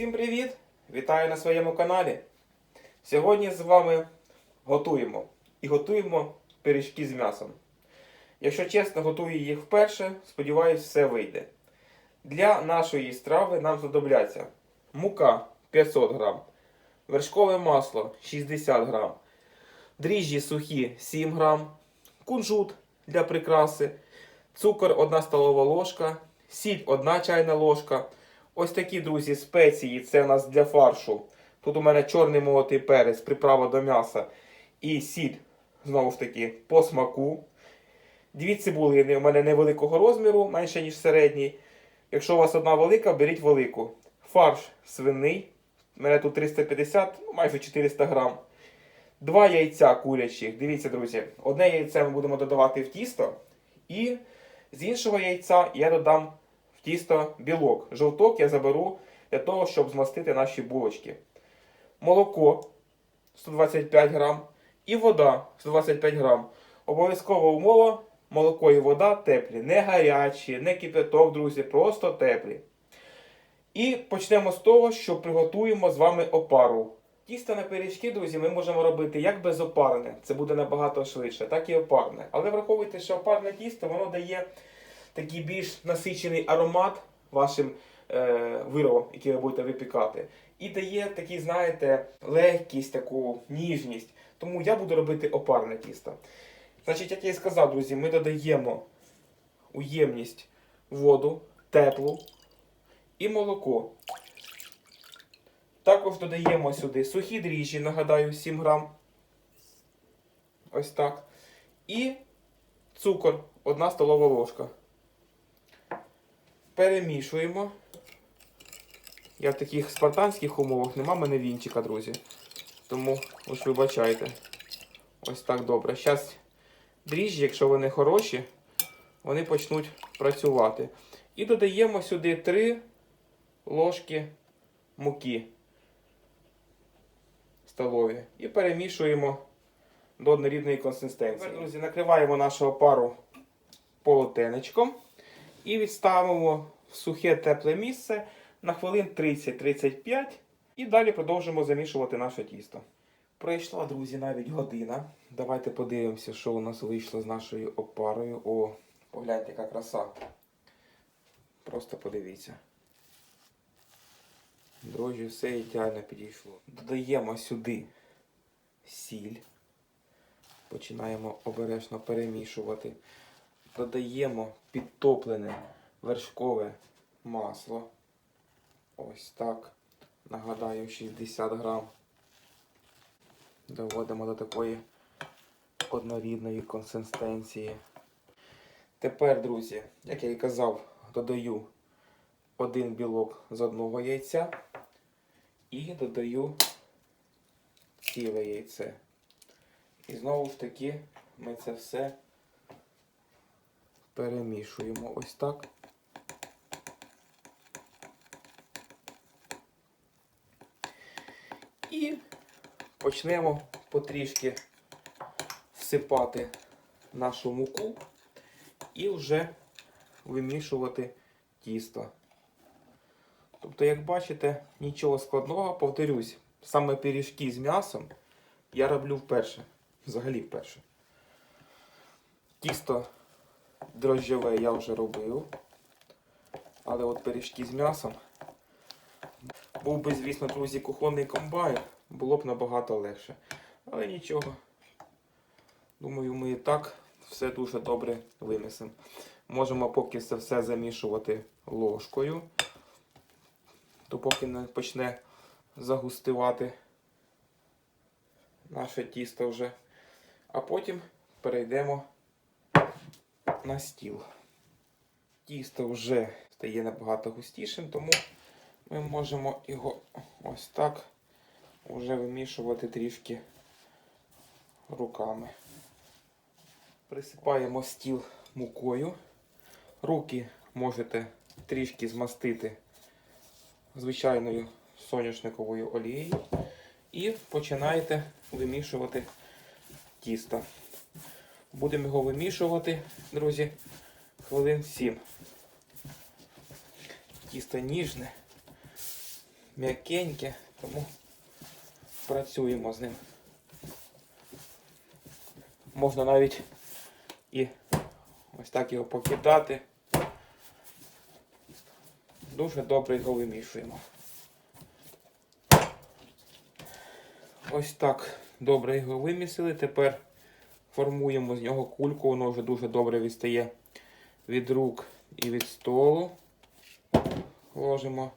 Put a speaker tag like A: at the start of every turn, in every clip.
A: Усім привіт! Вітаю на своєму каналі. Сьогодні з вами готуємо і готуємо пиріжки з м'ясом. Якщо чесно, готую їх вперше, сподіваюсь, все вийде. Для нашої страви нам знадобляться мука 500 грам, вершкове масло 60 грам, дріжджі сухі 7 грам, кунжут для прикраси, цукор 1 столова ложка, сіль 1 чайна ложка. Ось такі, друзі, спеції. Це у нас для фаршу. Тут у мене чорний молотий перець, приправа до м'яса і сіль, знову ж таки, по смаку. Дві цибулини у мене невеликого розміру, менше, ніж середній. Якщо у вас одна велика, беріть велику. Фарш свиний. У мене тут 350, ну, майже 400 грам. Два яйця курячих. Дивіться, друзі, одне яйце ми будемо додавати в тісто. І з іншого яйця я додам тісто білок. Жовток я заберу для того, щоб змастити наші булочки. Молоко 125 грам і вода 125 грам. Обов'язкова умова молоко і вода теплі, не гарячі, не кипяток, друзі, просто теплі. І почнемо з того, що приготуємо з вами опару. Тісто на пиріжки, друзі, ми можемо робити як безопарне, це буде набагато швидше, так і опарне. Але враховуйте, що опарне тісто воно дає такий більш насичений аромат вашим е, виробам, які ви будете випікати. І дає такий, знаєте, легкість, таку ніжність. Тому я буду робити опарне тісто. Значить, як я і сказав, друзі, ми додаємо у ємність воду, теплу і молоко. Також додаємо сюди сухі дріжджі, нагадаю, 7 грам. Ось так. І цукор 1 столова ложка. Перемішуємо. Я в таких спартанських умовах нема мене вінчика, друзі. Тому ось вибачайте. Ось так добре. Зараз дріжджі, якщо вони хороші, вони почнуть працювати. І додаємо сюди 3 ложки муки столові. І перемішуємо до однорідної консистенції. Тепер, друзі, накриваємо нашу опару полотенечком і відставимо в сухе тепле місце на хвилин 30-35 і далі продовжимо замішувати наше тісто. Пройшла, друзі, навіть година. Давайте подивимося, що у нас вийшло з нашою опарою. О, погляньте, яка краса. Просто подивіться. Дрожжі, все ідеально підійшло. Додаємо сюди сіль. Починаємо обережно перемішувати. Додаємо підтоплене вершкове масло. Ось так. Нагадаю, 60 грам. Доводимо до такої однорідної консистенції. Тепер, друзі, як я і казав, додаю один білок з одного яйця і додаю ціле яйце. І знову ж таки ми це все перемішуємо ось так. І почнемо потрішки всипати нашу муку і вже вимішувати тісто. Тобто, як бачите, нічого складного, повторюсь, саме пиріжки з м'ясом я роблю вперше. Взагалі вперше. Тісто дрожжеве я вже робив. Але от пиріжки з м'ясом. Був би, звісно, друзі, кухонний комбайн, було б набагато легше. Але нічого. Думаю, ми і так все дуже добре винесемо. Можемо поки це все замішувати ложкою, то поки не почне загустивати наше тісто вже. А потім перейдемо на стіл. Тісто вже стає набагато густішим, тому ми можемо його ось так вже вимішувати трішки руками. Присипаємо стіл мукою. Руки можете трішки змастити звичайною соняшниковою олією і починаєте вимішувати тісто. Будемо його вимішувати, друзі, хвилин 7. Тісто ніжне, м'якеньке, тому працюємо з ним. Можна навіть і ось так його покидати. Дуже добре його вимішуємо. Ось так добре його вимісили. Тепер формуємо з нього кульку, воно вже дуже добре відстає від рук і від столу. Ложимо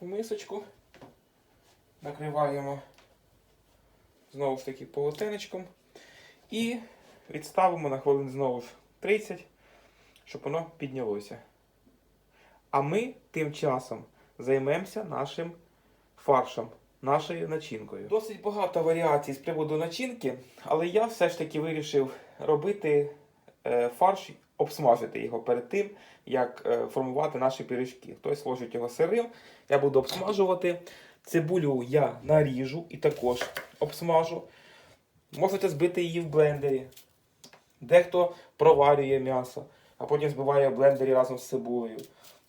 A: в мисочку, накриваємо знову ж таки полотенечком і відставимо на хвилин знову ж 30, щоб воно піднялося. А ми тим часом займемося нашим фаршем, нашою начинкою. Досить багато варіацій з приводу начинки, але я все ж таки вирішив робити е, фарш, обсмажити його перед тим, як е, формувати наші пиріжки. Хтось ложить його сирим, я буду обсмажувати. Цибулю я наріжу і також обсмажу. Можете збити її в блендері. Дехто проварює м'ясо, а потім збиває в блендері разом з цибулею.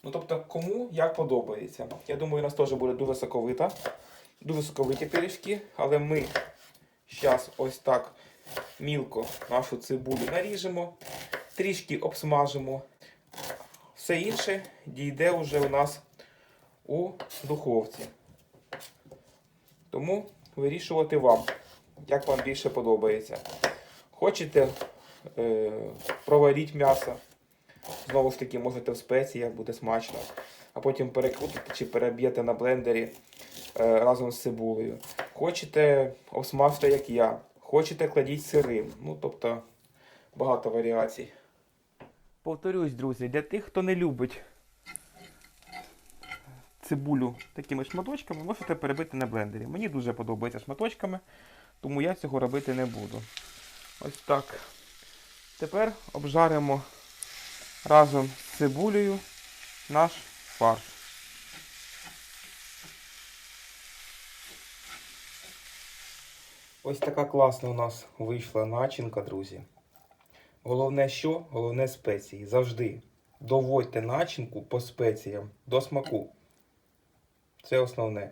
A: Ну, тобто, кому як подобається. Я думаю, у нас теж буде дуже соковита, дуже соковиті пиріжки, але ми зараз ось так мілко нашу цибулю наріжемо, трішки обсмажимо. Все інше дійде вже у нас у духовці. Тому вирішувати вам, як вам більше подобається. Хочете е, проваріть м'ясо. Знову ж таки, можете в спеціях, буде смачно. А потім перекрутите чи переб'єте на блендері е, разом з цибулею. Хочете обсмажте, як я. Хочете кладіть сирим. Ну, тобто, багато варіацій. Повторюсь, друзі, для тих, хто не любить цибулю такими шматочками, можете перебити на блендері. Мені дуже подобається шматочками, тому я цього робити не буду. Ось так. Тепер обжаримо разом з цибулею наш фарш. Ось така класна у нас вийшла начинка, друзі. Головне що? Головне спеції. Завжди доводьте начинку по спеціям до смаку. Це основне.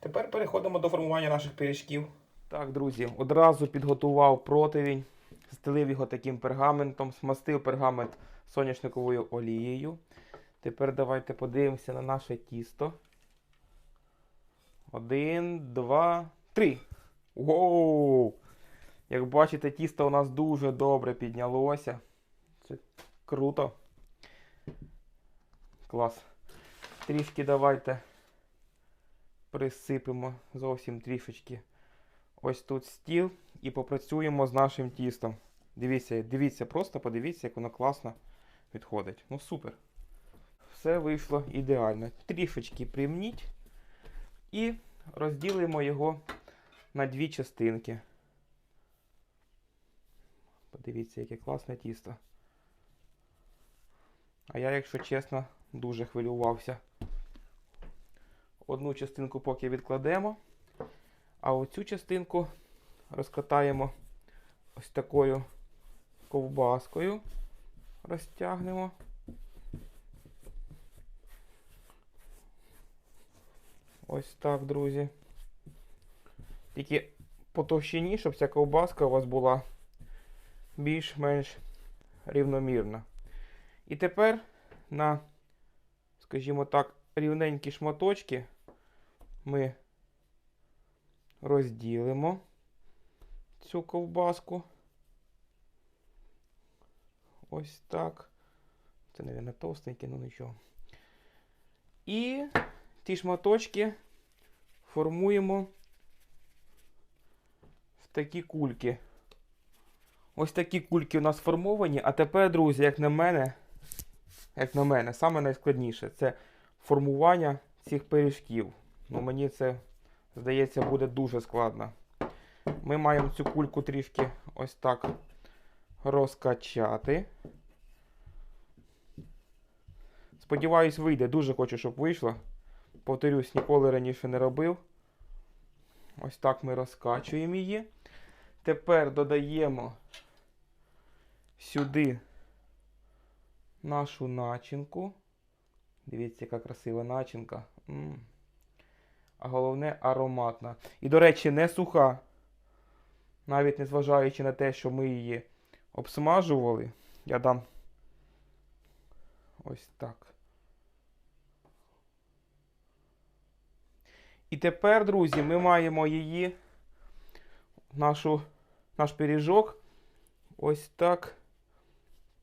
A: Тепер переходимо до формування наших пиріжків. Так, друзі, одразу підготував противень, стелив його таким пергаментом, смастив пергамент соняшниковою олією. Тепер давайте подивимося на наше тісто. Один, два, три. Воу! Як бачите, тісто у нас дуже добре піднялося. Це круто. Клас. Трішки давайте присипемо зовсім трішечки ось тут стіл і попрацюємо з нашим тістом. Дивіться, дивіться, просто подивіться, як воно класно відходить. Ну супер. Все вийшло ідеально. Трішечки примніть і розділимо його на дві частинки. Подивіться, яке класне тісто. А я, якщо чесно, дуже хвилювався. Одну частинку поки відкладемо, а оцю частинку розкатаємо ось такою ковбаскою. Розтягнемо. Ось так, друзі. Тільки по товщині, щоб ця ковбаска у вас була більш-менш рівномірна. І тепер на, скажімо так, рівненькі шматочки ми розділимо цю ковбаску. Ось так. Це, мабуть, товстеньке, ну нічого. І ті шматочки формуємо в такі кульки. Ось такі кульки у нас формовані. А тепер, друзі, як на мене, як на мене, саме найскладніше це формування цих пиріжків. Ну, Мені це, здається, буде дуже складно. Ми маємо цю кульку трішки ось так розкачати. Сподіваюсь, вийде. Дуже хочу, щоб вийшло. Повторюсь, ніколи раніше не робив. Ось так ми розкачуємо її. Тепер додаємо сюди нашу начинку. Дивіться, яка красива начинка. М -м. а головне ароматна. І, до речі, не суха. Навіть незважаючи на те, що ми її обсмажували, я дам ось так. І тепер, друзі, ми маємо її, нашу, наш пиріжок, ось так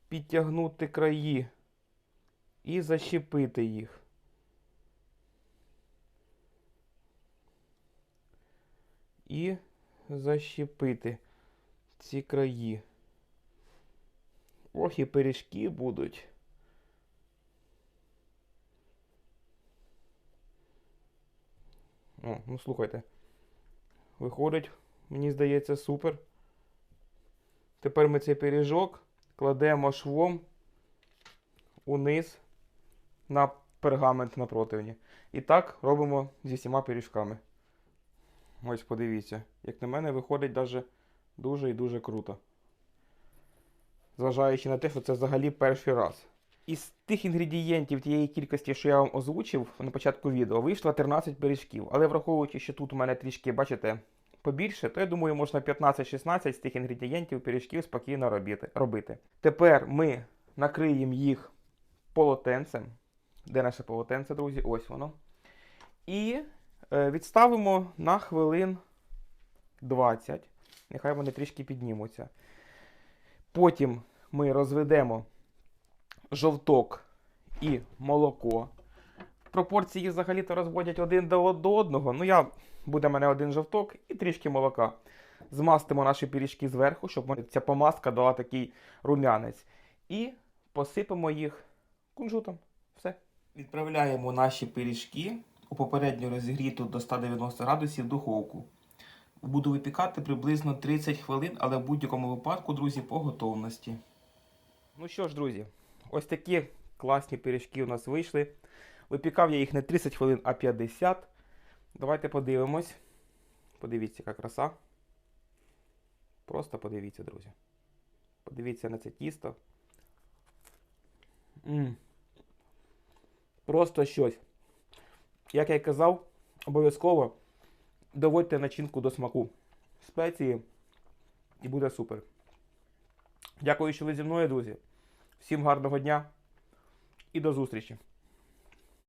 A: підтягнути краї і защепити їх. І защепити ці краї. Ох, і пиріжки будуть. О, ну слухайте. Виходить, мені здається, супер. Тепер ми цей пиріжок кладемо швом униз на пергамент на противні. І так робимо зі всіма пиріжками. Ось подивіться. Як на мене, виходить даже дуже і дуже круто. Зважаючи на те, що це взагалі перший раз. Із тих інгредієнтів тієї кількості, що я вам озвучив на початку відео, вийшло 13 пиріжків. Але враховуючи, що тут у мене трішки, бачите, побільше, то я думаю, можна 15-16 з тих інгредієнтів пиріжків спокійно робити. робити. Тепер ми накриємо їх полотенцем. Де наше полотенце, друзі? Ось воно. І відставимо на хвилин 20. Нехай вони трішки піднімуться. Потім ми розведемо жовток і молоко. Пропорції взагалі-то розводять один до до одного. Ну, я буде в мене один жовток і трішки молока. Змастимо наші пиріжки зверху, щоб ця помазка дала такий рум'янець. І посипемо їх кунжутом. Все. Відправляємо наші пиріжки у попередньо розігріту до 190 градусів духовку. Буду випікати приблизно 30 хвилин, але в будь-якому випадку, друзі, по готовності. Ну що ж, друзі, ось такі класні пиріжки у нас вийшли. Випікав я їх не 30 хвилин, а 50. Давайте подивимось. Подивіться, яка краса. Просто подивіться, друзі. Подивіться на це тісто. М. Просто щось. Як я й казав, обов'язково доводьте начинку до смаку. Спеції і буде супер. Дякую, що ви зі мною, друзі. Всім гарного дня і до зустрічі!